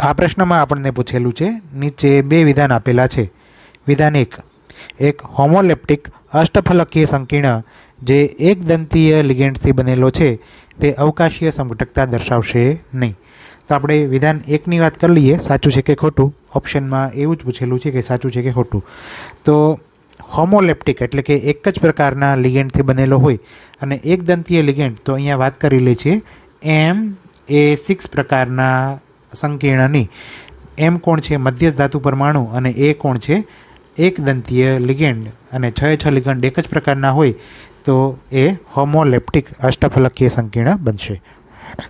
આ પ્રશ્નમાં આપણને પૂછેલું છે, નીચે બે વિધાન આપેલા છે. વિધાન એક એક હોમોલેપ્ટિક અષ્ટફલકીય સંકીર્ણ જે એક દંતીય લિગેન્ડ્સથી બનેલો છે, તે અવકાશીય સંઘટકતા દર્શાવશે નહીં. તો આપણે વિધાન એકની વાત કરી લઈએ, સાચું છે કે ખોટું? ઓપ્શનમાં એવું જ પૂછેલું છે કે સાચું છે કે ખોટું. તો હોમોલેપ્ટિક એટલે કે એક જ પ્રકારના લિગેન્ડથી બનેલો હોય અને એક દંતીય લિગેન્ડ, તો અહીંયા વાત કરી લે છે, એમ એ સિક્સ પ્રકારના સંકીર્ણની. એમ કોણ છે? મધ્યસ્થ ધાતુ પરમાણુ અને એ કોણ છે? એક દંતીય લિગેન્ડ. અને છ છ લિગેન્ડ એક જ પ્રકારના હોય તો એ હોમોલેપ્ટિક અષ્ટફલકીય સંકીર્ણ બનશે.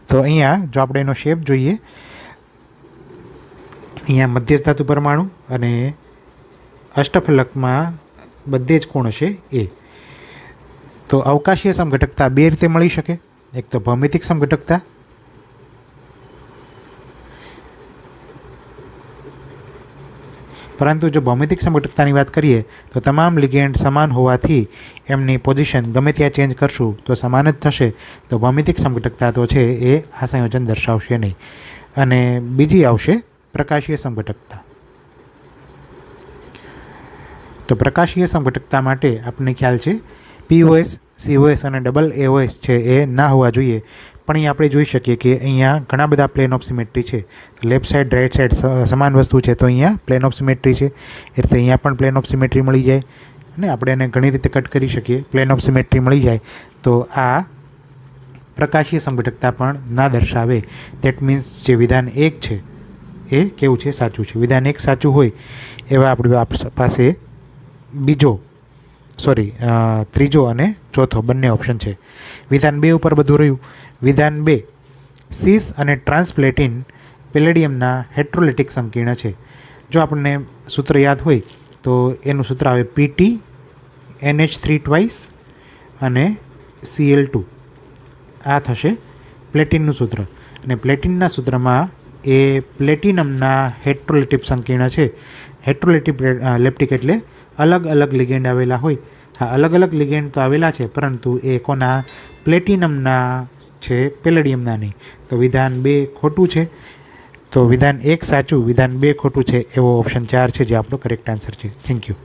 તો અહીંયા જો આપણે એનો શેપ જોઈએ, અહીંયા મધ્યસ્થ ધાતુ પરમાણુ અને અષ્ટફલકમાં બધે જ કોણ હશે? એ. તો અવકાશીય સમઘટકતા બે રીતે મળી શકે. એક તો ભૌમિતિક સમઘટકતા પરંતુ જો ભૌમિતિક સંગઠકતાની વાત કરીએ, તો તમામ લિગેન્ડ સમાન હોવાથી એમની પોઝિશન ગમે ત્યાં ચેન્જ કરશું, તો સમાન જ થશે. તો ભૌમિતિક સંગઠકતા તો છે, એ આ સંયોજન દર્શાવશે નહીં. અને બીજી આવશે પ્રકાશીય સંગઠકતા તો પ્રકાશીય સંગઠકતા માટે આપણને ખ્યાલ છે પીઓએસ સીઓએસ અને ડબલ એઓએસ છે, એ ના હોવા જોઈએ. પણ અહીં આપણે જોઈ શકીએ કે અહીંયા ઘણા બધા પ્લેન ઓફ સિમેટ્રી છે. લેફ્ટ સાઈડ રાઈટ સાઈડ સમાન વસ્તુ છે તો અહીંયા પ્લેન ઓફ સિમેટ્રી છે. એ રીતે અહીંયા પણ પ્લેન ઓફ સિમેટ્રી મળી જાય અને આપણે એને ઘણી રીતે કટ કરી શકીએ. પ્લેન ઓફ સિમેટ્રી મળી જાય તો આ પ્રકાશીય સંગઠકતા પણ ના દર્શાવે. દેટ મીન્સ જે વિધાન એક છે, એ કેવું છે? સાચું છે. વિધાન એક સાચું હોય એવા આપણી આપ- પાસે બીજો સોરી ત્રીજો અને ચોથો બંને ઓપ્શન છે. વિધાન બે ઉપર બધું રહ્યું. વિધાન બે, સીસ અને ટ્રાન્સપ્લેટિન પેલેડિયમના હેટ્રોલેટિક સંકીર્ણ છે. જો આપણને સૂત્ર યાદ હોય, તો એનું સૂત્ર આવે P T N H three twice અને સીએલ ટુ આ થશે પ્લેટિનનું સૂત્ર. અને પ્લેટિનના સૂત્રમાં એ પ્લેટિનમના હેટ્રોલેટિક સંકીર્ણ છે. હેટ્રોલેટિક લેપ્ટિક એટલે અલગ અલગ લિગેન્ડ આવેલા હોય. હા અલગ અલગ લિગેન્ડ તો આવેલા છે, પરંતુ એ કોના પ્લેટિનમના છે, પેલેડિયમના નહીં. તો વિધાન બે ખોટું છે. તો વિધાન એક સાચું, વિધાન બે ખોટું છે, એવો ઓપ્શન ચાર છે જે આપણો કરેક્ટ આન્સર છે. Thank you